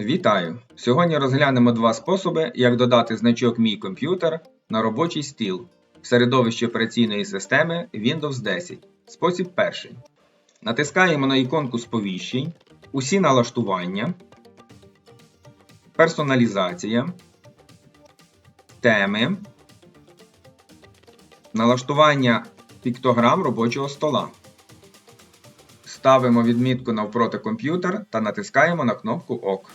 Вітаю! Сьогодні розглянемо два способи, як додати значок Мій комп'ютер на робочий стіл в середовищі операційної системи Windows 10. Спосіб перший. Натискаємо на іконку сповіщень, усі налаштування, персоналізація, теми, налаштування піктограм робочого стола. Ставимо відмітку навпроти комп'ютер та натискаємо на кнопку ОК.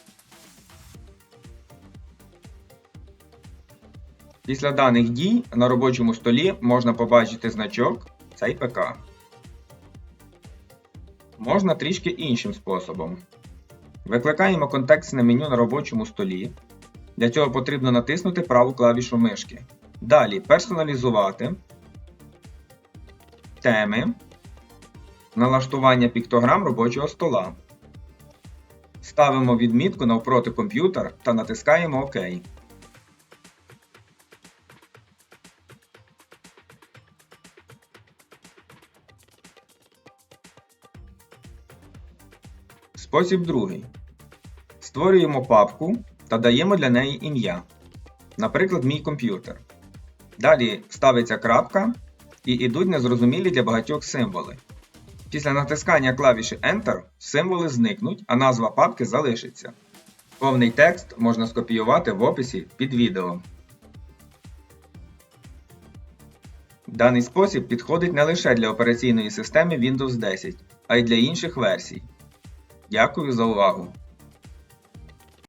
Після даних дій на робочому столі можна побачити значок цей ПК. Можна трішки іншим способом. Викликаємо контекстне меню на робочому столі. Для цього потрібно натиснути праву клавішу мишки. Далі персоналізувати, теми, налаштування піктограм робочого стола. Ставимо відмітку навпроти комп'ютер та натискаємо ОК. Спосіб другий. Створюємо папку та даємо для неї ім'я. Наприклад, мій комп'ютер. Далі ставиться крапка і йдуть незрозумілі для багатьох символи. Після натискання клавіші Enter символи зникнуть, а назва папки залишиться. Повний текст можна скопіювати в описі під відео. Даний спосіб підходить не лише для операційної системи Windows 10, а й для інших версій. Дякую за увагу!